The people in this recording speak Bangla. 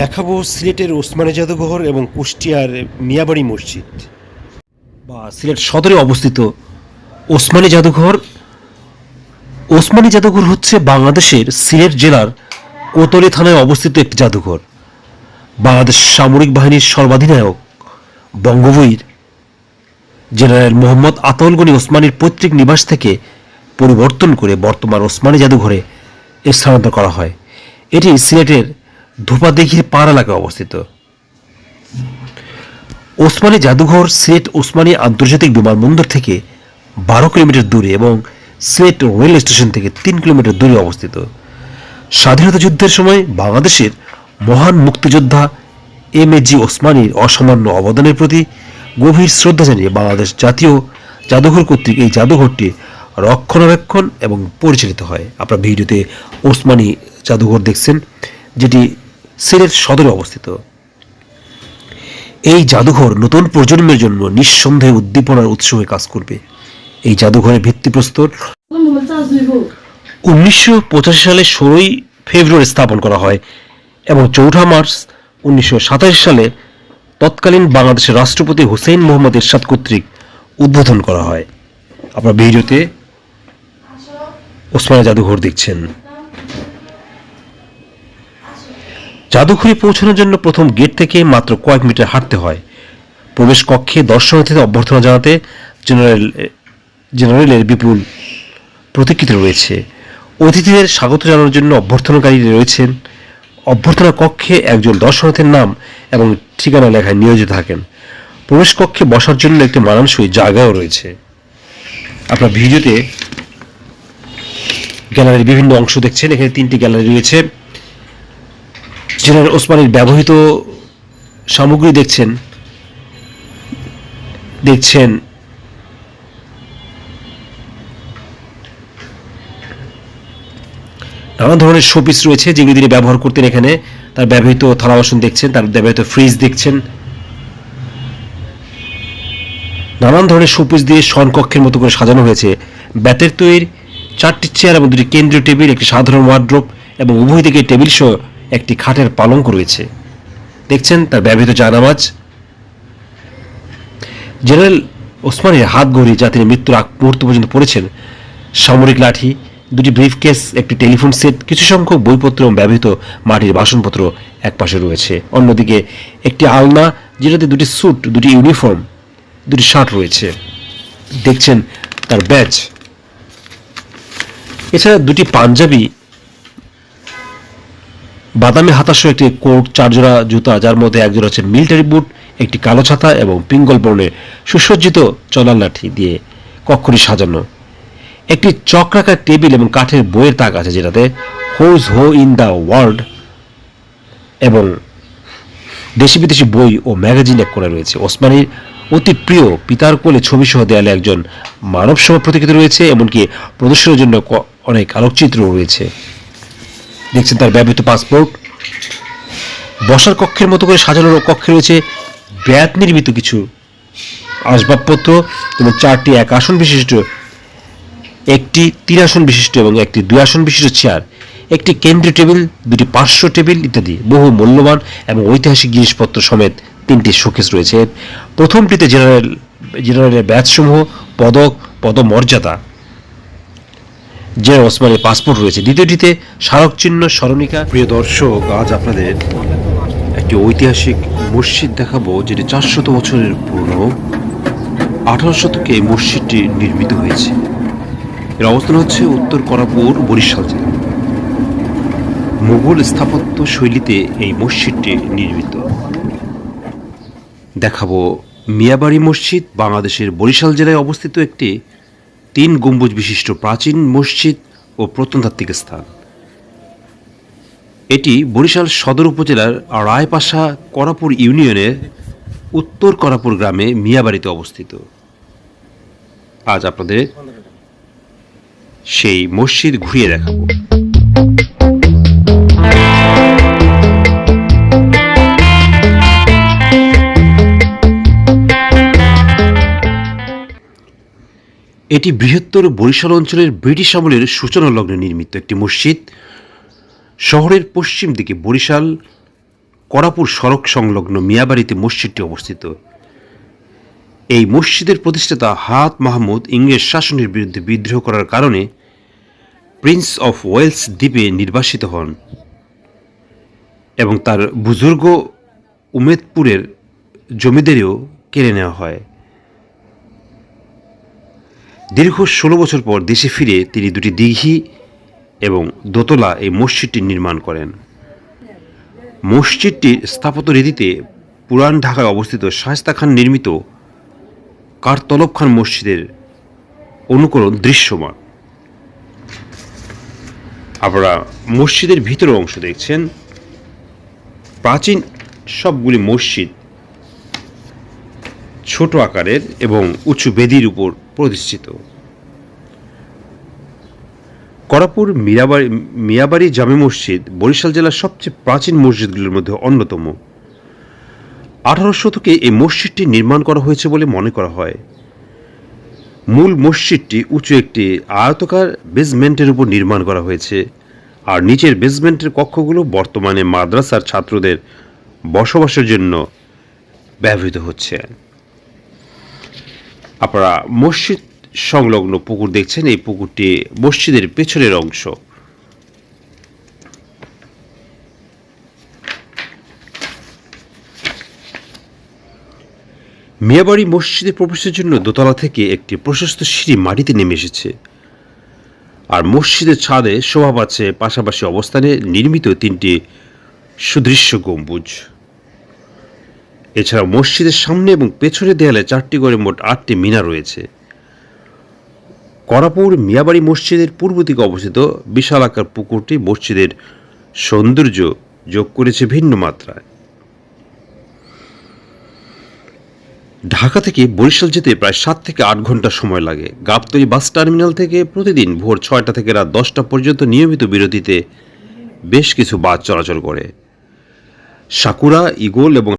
দেখাবো সিলেটের ওসমানী জাদুঘর এবং কুষ্টিয়ার মিয়াবাড়ি মসজিদ। বা সিলেট সদরে অবস্থিত ওসমানী জাদুঘর। ওসমানী জাদুঘর হচ্ছে বাংলাদেশের সিলেট জেলার কোতলি থানায় অবস্থিত একটি জাদুঘর। বাংলাদেশ সামরিক বাহিনীর সর্বাধিনায়ক, বঙ্গবীর জেনারেল মোহাম্মদ আতাউল গনি ওসমানীর পৈতৃক নিবাস থেকে পরিবর্তন করে বর্তমান ওসমানী জাদুঘরে স্থানান্তর করা হয়। এটি সিলেটের ধোপাদিঘির পাড় এলাকায় অবস্থিত। ওসমানী জাদুঘর, সিলেট ওসমানী আন্তর্জাতিক বিমানবন্দর থেকে বারো কিলোমিটার দূরে এবং সিলেট রেল স্টেশন থেকে তিন কিলোমিটার দূরে অবস্থিত। স্বাধীনতা যুদ্ধের সময় বাংলাদেশের মহান মুক্তিযোদ্ধা এম এ জি ওসমানীর অসামান্য অবদানের প্রতি গভীর শ্রদ্ধা জানিয়ে বাংলাদেশ জাতীয় জাদুঘর কর্তৃক এই জাদুঘরটি রক্ষণাবেক্ষণ এবং পরিচালিত হয়। আপনার ভিডিওতে ওসমানী জাদুঘর দেখছেন, যেটি সিলেট সদরে অবস্থিত। এই জাদুঘর নতুন প্রজন্মের জন্য নিঃসন্দেহে উদ্দীপনার উৎস হয়ে কাজ করবে। এই জাদুঘরের ভিত্তিপ্রস্তর উনিশশো পঁচাশি সালে ষোলোই ফেব্রুয়ারি স্থাপন করা হয় এবং চৌঠা মার্চ উনিশশো সাতাশি সালে তৎকালীন বাংলাদেশের রাষ্ট্রপতি হুসেইন মোহাম্মদ এরশাদ কর্তৃক উদ্বোধন করা হয়। আপনার ভিডিওতে ওসমানী জাদুঘর দেখছেন। জাদুঘরে পৌঁছানোর জন্য প্রথম গেট থেকে মাত্র কয়েক মিটার হাঁটতে হয়। প্রবেশ কক্ষে দর্শনার্থীদের অভ্যর্থনা জানাতে জেনারেল, জেনারেলের বিপুল প্রতিকৃতি রয়েছে। অতিথিদের স্বাগত জানানোর জন্য অভ্যর্থনাকারী রয়েছেন। অভ্যর্থনা কক্ষে একজন দর্শনার্থীর নাম এবং ঠিকানা লেখায় নিয়োজিত থাকেন। প্রবেশ কক্ষে বসার জন্য একটি মানানসই জায়গাও রয়েছে। আপনার ভিডিওতে গ্যালারির বিভিন্ন অংশ দেখছেন। এখানে তিনটি গ্যালারি রয়েছে। জেনারেল ওসমানীর ব্যবহৃত সামগ্রী দেখছেন দেখছেন। নানা ধরনের শোপিস রয়েছে যেগুলি তিনি ব্যবহার করতেন এখানে। তার ব্যবহৃত থালা বাসন দেখছেন, তার ব্যবহৃত ফ্রিজ দেখছেন। নানান ধরনের শোপিস দিয়ে শনকক্ষের মতো করে সাজানো হয়েছে। ব্যাতের তৈরি চারটি চেয়ার এবং দুটি কেন্দ্রীয় টেবিল, একটি সাধারণ ওয়ার্ড্রোপ এবং উভয় দিকে টেবিল সহ একটি খাটের পালঙ্ক রয়েছে। দেখছেন তার ব্যবহৃত জানামাজ জেনারেল ওসমানের হাত ঘড়ি যা তিনি মৃত্যুর আগ মুহূর্ত পর্যন্ত পড়েছেন, সামরিক লাঠি, দুটি ব্রিফকেস, একটি টেলিফোন সেট, কিছু সংখ্যক বইপত্র এবং ব্যবহৃত মাটির বাসনপত্র একপাশে রয়েছে। অন্যদিকে একটি আলনা, যেটাতে দুটি স্যুট, দুটি ইউনিফর্ম, দুটি শার্ট রয়েছে। দেখছেন তার ব্যাচ এছাড়া দুটি পাঞ্জাবি বাদামি হাতাসহ একটি কোট চারজোড়া জুতা, যার মধ্যে একজোড়া হচ্ছে মিলিটারি বুট একটি কালো ছাতা এবং পিঙ্গল বর্ণের সুসজ্জিত চলার লাঠি দিয়ে কক্ষটি সাজানো। একটি চক্রাকার টেবিল এবং কাঠের বইয়ের তাক আছে যেটাতে হোজ হো ইন দ্য ওয়ার্ল্ড এবং দেশি বিদেশি বই ও ম্যাগাজিন এক করে রয়েছে। ওসমানীর অতি প্রিয় পিতার কোলে ছবি সহ দেয়ালে একজন মানব সম প্রতিকৃতি রয়েছে, এমনকি প্রদর্শনের জন্য অনেক আলোকচিত্র রয়েছে। দেখছেন তার ব্যবহৃত পাসপোর্ট। বসার কক্ষের মতো করে সাজানো কক্ষে রয়েছে ব্যাত নির্মিত কিছু আসবাবপত্র এবং চারটি এক আসন বিশিষ্ট, একটি তিন আসন বিশিষ্ট এবং একটি দুই আসন বিশিষ্ট চেয়ার একটি কেন্দ্রীয় টেবিল, দুটি পার্শ্ব টেবিল ইত্যাদি বহু মূল্যবান এবং ঐতিহাসিক জিনিসপত্র সমেত তিনটি শোকেস রয়েছে। প্রথমটিতে জেনারেল জেনারেলের ব্যাচসমূহ, পদক, পদমর্যাদা। জেনারেল ওসমানের পাসপোর্ট রয়েছে। দ্বিতীয়টিতে স্মারক চিহ্ন স্মরণিকা। প্রিয় দর্শক, আজ আপনাদের একটি ঐতিহাসিক মসজিদ দেখাবো, যেটি চারশত বছরের পুরনো। আঠারো শতকে এই মসজিদটি নির্মিত হয়েছে। এর অবস্থান হচ্ছে উত্তর করাপুর, বরিশাল জেলা। মুঘল স্থাপত্য শৈলীতে এই মসজিদটি নির্মিত। দেখাবো মিয়াবাড়ি মসজিদ, বাংলাদেশের বরিশাল জেলায় অবস্থিত একটি তিন গম্বুজ বিশিষ্ট প্রাচীন মসজিদ ও প্রত্নতাত্ত্বিক স্থান। এটি বরিশাল সদর উপজেলার রায়পাশা করাপুর ইউনিয়নের উত্তর করাপুর গ্রামে মিয়াবাড়িতে অবস্থিত। আজ আপনাদের সেই মসজিদ ঘুরিয়ে দেখাবো। এটি বৃহত্তর বরিশাল অঞ্চলের ব্রিটিশ আমলের সূচনা লগ্নে নির্মিত একটি মসজিদ। শহরের পশ্চিম দিকে বরিশাল, করাপুর সড়ক সংলগ্ন মিয়াবাড়িতে মসজিদটি অবস্থিত। এই মসজিদের প্রতিষ্ঠাতা হাত মাহমুদ ইংরেজ শাসনের বিরুদ্ধে বিদ্রোহ করার কারণে প্রিন্স অফ ওয়েলস দ্বীপে নির্বাসিত হন এবং তার বুজুর্গ উমেদপুরের জমিদারিও কেড়ে নেওয়া হয়। দীর্ঘ ষোলো বছর পর দেশে ফিরে তিনি দুটি দিঘি এবং দোতলা এই মসজিদটি নির্মাণ করেন। মসজিদটির স্থাপত্য রীতিতে পুরান ঢাকায় অবস্থিত শায়স্তা খান নির্মিত কারতলব খান মসজিদের অনুকরণ দৃশ্যমান। আপনারা মসজিদের ভিতরের অংশ দেখছেন। প্রাচীন সবগুলি মসজিদ ছোট আকারের এবং উঁচু বেদির উপর প্রতিষ্ঠিত। করাপুর মীরাবাড়ি মিয়াবাড়ি জামে মসজিদ বরিশাল জেলার সবচেয়ে প্রাচীন মসজিদগুলির মধ্যে অন্যতম। আঠারো শতকে এই মসজিদটি নির্মাণ করা হয়েছে বলে মনে করা হয়। মূল মসজিদটি উঁচু একটি আয়তকার বেসমেন্টের উপর নির্মাণ করা হয়েছে আর নিচের বেসমেন্টের কক্ষগুলো বর্তমানে মাদ্রাসার ছাত্রদের বসবাসের জন্য ব্যবহৃত হচ্ছে। আপনারা মসজিদ সংলগ্ন পুকুর দেখছেন, এই পুকুরটি মসজিদের পেছনের অংশ। মিয়াবাড়ি মসজিদে প্রবেশের জন্য দোতলা থেকে একটি প্রশস্ত সিঁড়ি মাটিতে নেমে এসেছে। আর মসজিদের ছাদে শোভা পাচ্ছে পাশাপাশি অবস্থানে নির্মিত তিনটি সুদৃশ্য গম্বুজ। এছাড়া মসজিদের সামনে এবং পেছনের দেয়ালে চারটি করে মোট আটটি মিনার রয়েছে। করাপুর মিয়াবাড়ি মসজিদের পূর্ব দিকে অবস্থিত বিশাল আকার পুকুরটি মসজিদের সৌন্দর্য যোগ করেছে ভিন্ন মাত্রায়। ঢাকা থেকে বরিশাল যেতে প্রায় সাত থেকে আট ঘণ্টা সময় লাগে। গাবতলী বাস টার্মিনাল থেকে প্রতিদিন ভোর ছয়টা থেকে রাত দশটা পর্যন্ত নিয়মিত বিরতিতে বেশ কিছু বাস চলাচল করে। সাকুরা ইগল এবং